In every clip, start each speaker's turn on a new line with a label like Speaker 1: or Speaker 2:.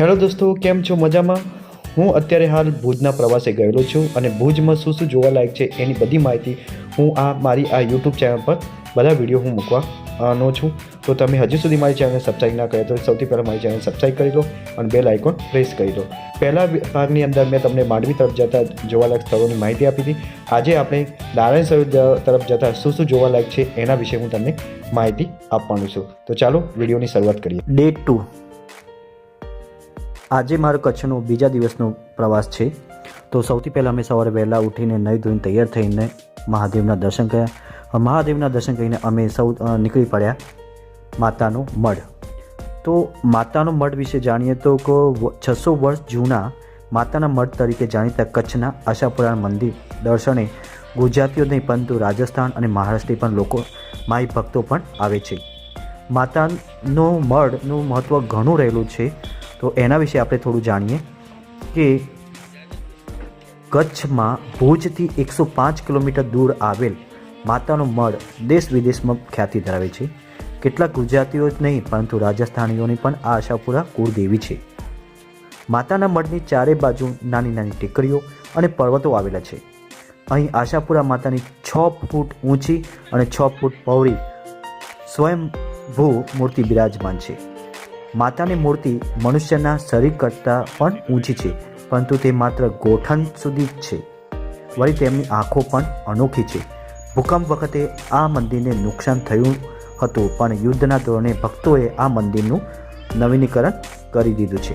Speaker 1: Hello દોસ્તો, કેમ છો મજામાં? હું અત્યારે હાલ ભુજના પ્રવાસે ગયેલો છું અને ભુજમાં શું શું જોવાલાયક છે એની બધી માહિતી હું આ મારી આ યુટ્યુબ ચેનલ પર બધા વીડિયો હું મૂકવાનો છું. તો તમે હજુ સુધી મારી ચેનલને સબસ્ક્રાઈબ ના કરી તો સૌથી પહેલાં મારી ચેનલ સબસ્ક્રાઈબ કરી લો અને બેલ આઇકોન પ્રેસ કરી લો. પહેલા ભાગની અંદર મેં તમને માંડવી તરફ જતા જોવાલાયક સ્થળોની માહિતી આપી હતી. આજે આપણે નારાયણ સરોવર તરફ જતા શું શું જોવાલાયક છે એના વિશે હું તમને માહિતી આપવાનું છું. તો ચાલો વિડીયોની શરૂઆત કરીએ. ડે ટુ આજે મારો કચ્છનો બીજા દિવસનો પ્રવાસ છે. તો સૌથી પહેલાં અમે સવારે વહેલા ઉઠીને નહીં ધોઈને તૈયાર થઈને મહાદેવના દર્શન કર્યા. મહાદેવના દર્શન કરીને અમે સૌ નીકળી પડ્યા માતાનો મઢ. તો માતાનો મઢ વિશે જાણીએ તો છસો વર્ષ જૂના માતાના મઢ તરીકે જાણીતા કચ્છના આશાપુરાણ મંદિર દર્શને ગુજરાતીઓ નહીં, પરંતુ રાજસ્થાન અને મહારાષ્ટ્રથી પણ લોકો માઈ ભક્તો પણ આવે છે. માતાનો મઢનું મહત્ત્વ ઘણું રહેલું છે. તો એના વિશે આપણે થોડું જાણીએ કે કચ્છમાં ભુજથી એકસો પાંચ કિલોમીટર દૂર આવેલ માતાનો મઢ દેશ વિદેશમાં ખ્યાતિ ધરાવે છે. કેટલાક ગુજરાતીઓ જ નહીં, પરંતુ રાજસ્થાનીઓની પણ આ આશાપુરા કુળદેવી છે. માતાના મઢની ચારે બાજુ નાની નાની ટેકરીઓ અને પર્વતો આવેલા છે. અહીં આશાપુરા માતાની છ ફૂટ ઊંચી અને છ ફૂટ પહોળી સ્વયંભૂ મૂર્તિ બિરાજમાન છે. માતાની મૂર્તિ મનુષ્યના શરીર કરતાં પણ ઊંચી છે, પરંતુ તે માત્ર ગોઠણ સુધી જ છે. વળી તેમની આંખો પણ અનોખી છે. ભૂકંપ વખતે આ મંદિરને નુકસાન થયું હતું, પણ યુદ્ધના ધોરણે ભક્તોએ આ મંદિરનું નવીનીકરણ કરી દીધું છે.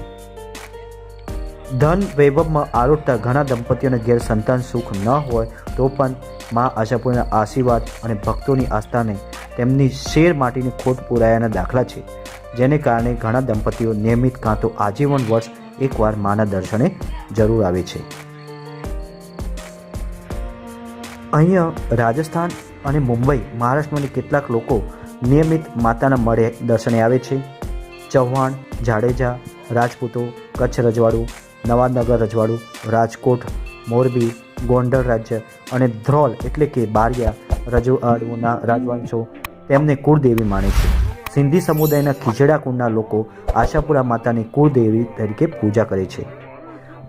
Speaker 1: ધન વૈભવમાં આરોટતા ઘણા દંપતીઓને ઘેર સંતાન સુખ ન હોય તો પણ મા આશાપુરના આશીર્વાદ અને ભક્તોની આસ્થાને તેમની શેર માટીની ખોટ પુરાયાના દાખલા છે. જેને કારણે ઘણા દંપતીઓ નિયમિત કાં તો આજીવન વર્ષ એકવાર માના દર્શને જરૂર આવે છે. અહીંયા રાજસ્થાન અને મુંબઈ મહારાષ્ટ્રમાંની કેટલાક લોકો નિયમિત માતાના મળે દર્શને આવે છે. ચૌહાણ, જાડેજા, રાજપૂતો, કચ્છ રજવાડું નવાનગર રજવાડું, રાજકોટ, મોરબી, ગોંડલ રાજ્ય અને ધ્રોલ એટલે કે બારિયા રજવાડુના રાજવંશો તેમને કુળદેવી માને છે. સિંધી સમુદાયના ખીજડા કુંડના લોકો આશાપુરા માતાની કુળદેવી તરીકે પૂજા કરે છે.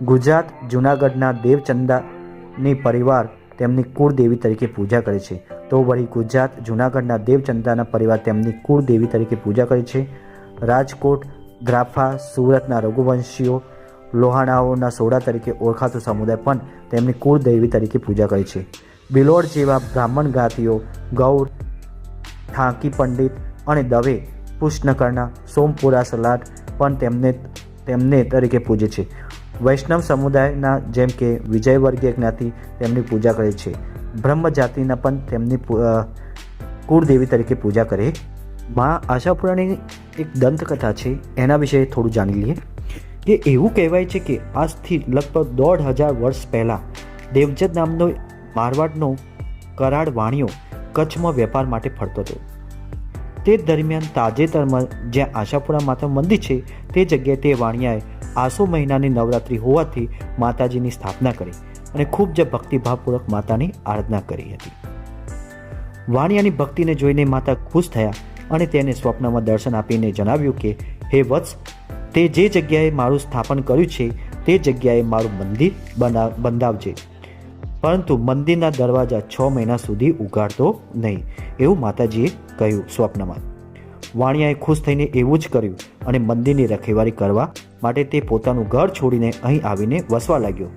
Speaker 1: ગુજરાત જૂનાગઢના દેવચંદાની પરિવાર તેમની કુળદેવી તરીકે પૂજા કરે છે. તો વળી ગુજરાત જૂનાગઢના દેવચંદાના પરિવાર તેમની કુળદેવી તરીકે પૂજા કરે છે. રાજકોટ ગ્રાફા સુરતના રઘુવંશીઓ, લોહાણાઓના સોડા તરીકે ઓળખાતો સમુદાય પણ તેમની કુળદેવી તરીકે પૂજા કરે છે. બિલોડ જેવા બ્રાહ્મણ જ્ઞાતિઓ ગૌર ઠાંકી પંડિત અને દવે પુષ્ણકર્ણા સોમપુરા સલાટ પણ તેમને તેમને તરીકે પૂજે છે. વૈષ્ણવ સમુદાયના જેમ કે વિજયવર્ગીય જ્ઞાતિ તેમની પૂજા કરે છે. બ્રહ્મ જાતિના પણ તેમની કુળદેવી તરીકે પૂજા કરે. મા આશાપુરાની એક દંતકથા છે, એના વિશે થોડું જાણી લઈએ. કે એવું કહેવાય છે કે આજથી લગભગ દોઢ હજાર વર્ષ પહેલાં દેવજત નામનો મારવાડનો કરાડ વાણિયો કચ્છમાં વેપાર માટે ફરતો હતો. તે દરમિયાન તાજેતરમાં જ્યાં આશાપુરા માતા મંદિર છે, તે જગ્યાએ તે વાણિયાએ આસો મહિનાની નવરાત્રિ હોવાથી માતાજીની સ્થાપના કરી અને ખૂબ જ ભક્તિભાવપૂર્વક માતાની આરાધના કરી હતી. વાણિયાની ભક્તિને જોઈને માતા ખુશ થયા અને તેને સ્વપ્નમાં દર્શન આપીને જણાવ્યું કે, હે વત્સ, તે જે જગ્યાએ મારું સ્થાપન કર્યું છે, તે જગ્યાએ મારું મંદિર બંધાવજે. પરંતુ મંદિરના દરવાજા છ મહિના સુધી ઉગાડતો નહીં, એવું માતાજીએ કહ્યું સ્વપ્નમાં. વાણિયાએ ખુશ થઈને એવું જ કર્યું અને મંદિરની રખેવારી કરવા માટે તે પોતાનું ઘર છોડીને અહીં આવીને વસવા લાગ્યો.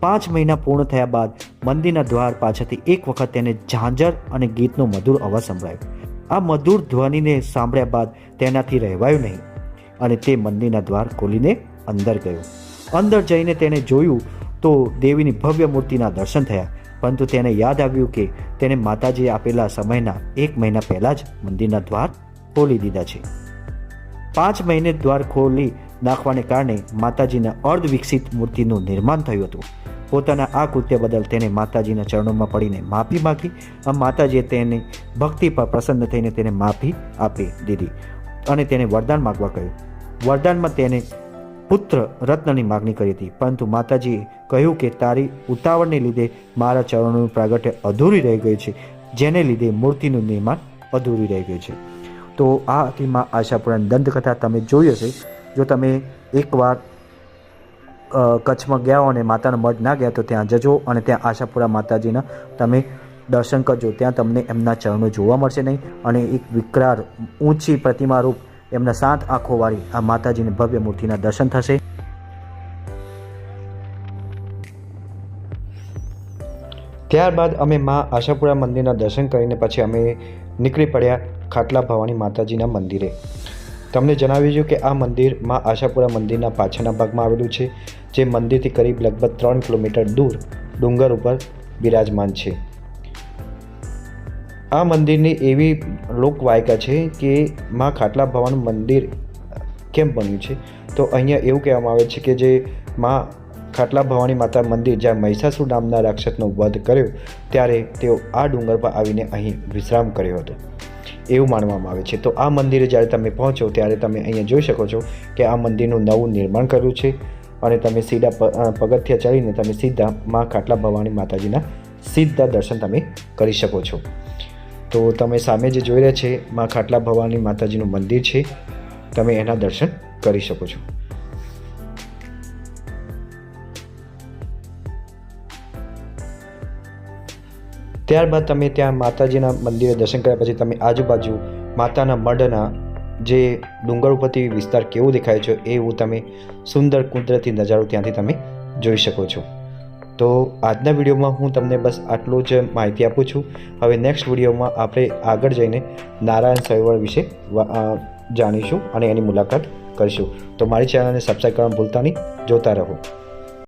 Speaker 1: પાંચ મહિના પૂર્ણ થયા બાદ મંદિરના દ્વાર પાછળથી એક વખત તેને ઝાંઝર અને ગીતનો મધુર અવાજ સંભળાયો. આ મધુર ધ્વનિને સાંભળ્યા બાદ તેનાથી રહેવાયું નહીં અને તે મંદિરના દ્વાર ખોલીને અંદર ગયો. અંદર જઈને તેણે જોયું તો દેવીની ભવ્ય મૂર્તિના દર્શન થયા. પરંતુ તેને યાદ આવ્યું કે તેને માતાજીએ આપેલા સમયના એક મહિના પહેલાં જ મંદિરના દ્વાર ખોલી દીધા છે. પાંચ મહિને દ્વાર ખોલી નાખવાને કારણે માતાજીના અર્ધ વિકસિત મૂર્તિનું નિર્માણ થયું હતું. પોતાના આ કૃત્ય બદલ તેને માતાજીના ચરણોમાં પડીને માફી માગી અને માતાજીએ તેને ભક્તિ પર પ્રસન્ન થઈને તેને માફી આપી દીધી અને તેને વરદાન માગવા કહ્યું. વરદાનમાં તેને પુત્ર રત્નની માગણી કરી હતી. પરંતુ માતાજીએ કહ્યું કે તારી ઉતાવળને લીધે મારા ચરણોનું પ્રાગટ્ય અધૂરી રહી ગયું છે, જેને લીધે મૂર્તિનું નિર્માણ અધૂરી રહી ગયું છે. તો આ હતી મા આશાપુરાની દંતકથા. તમે જોઈ હશે, જો તમે એકવાર કચ્છમાં ગયા અને માતાના મઢ ના ગયા તો ત્યાં જજો અને ત્યાં આશાપુરા માતાજીના તમે દર્શન કરજો. ત્યાં તમને એમના ચરણો જોવા મળશે નહીં અને એક વિકરાળ ઊંચી પ્રતિમા રૂપ એમના સાત આંખોવાળી આ માતાજીની ભવ્ય મૂર્તિના દર્શન થશે. ત્યારબાદ અમે મા આશાપુરા મંદિરના દર્શન કરીને પછી અમે નીકળી પડ્યા ખાટલા ભવાની માતાજીના મંદિરે. તમને જણાવીશું કે આ મંદિર મા આશાપુરા મંદિરના પાછળના ભાગમાં આવેલું છે, જે મંદિરથી કરીબ લગભગ ત્રણ કિલોમીટર દૂર ડુંગર ઉપર બિરાજમાન છે. આ મંદિરની એવી લોકવાયકા છે કે મા ખાટલા ભવાનું મંદિર કેમ બન્યું છે? તો અહીંયા એવું કહેવામાં આવે છે કે જે મા ખાટલા ભવાની માતા મંદિર જ્યાં મહિષાસુર નામના રાક્ષસનો વધ કર્યો, ત્યારે તેઓ આ ડુંગર પર આવીને અહીં વિશ્રામ કર્યો હતો. એવું માનવામાં આવે છે. તો આ મંદિરે જ્યારે તમે પહોંચો, ત્યારે તમે અહીંયા જોઈ શકો છો કે આ મંદિરનું નવું નિર્માણ કર્યું છે અને તમે સીધા પગથિયા ચડીને તમે સીધા મા ખાટલા ભવાની માતાજીના સીધા દર્શન તમે કરી શકો છો. તો તમે સામે જે જોઈ રહ્યા છે, મા ખાટલા ભવાની માતાજીનું મંદિર છે. તમે એના દર્શન કરી શકો છો. ત્યારબાદ તમે ત્યાં માતાજીના મંદિરે દર્શન કર્યા પછી તમે આજુબાજુ માતાના મઢના જે ડુંગર ઉપરથી વિસ્તાર કેવો દેખાય છે, એવું તમે સુંદર કુદરતી નજારો ત્યાંથી તમે જોઈ શકો છો. તો આજના વિડીયોમાં હું તમને બસ આટલું જ માહિતી આપું છું. હવે નેક્સ્ટ વિડીયોમાં આપણે આગળ જઈને નારાયણ સરોવર વિશે જાણીશું અને એની મુલાકાત કરીશું. તો મારી ચેનલને સબસ્ક્રાઈબ કરવાનું ભૂલતા નહીં. જોતા રહો.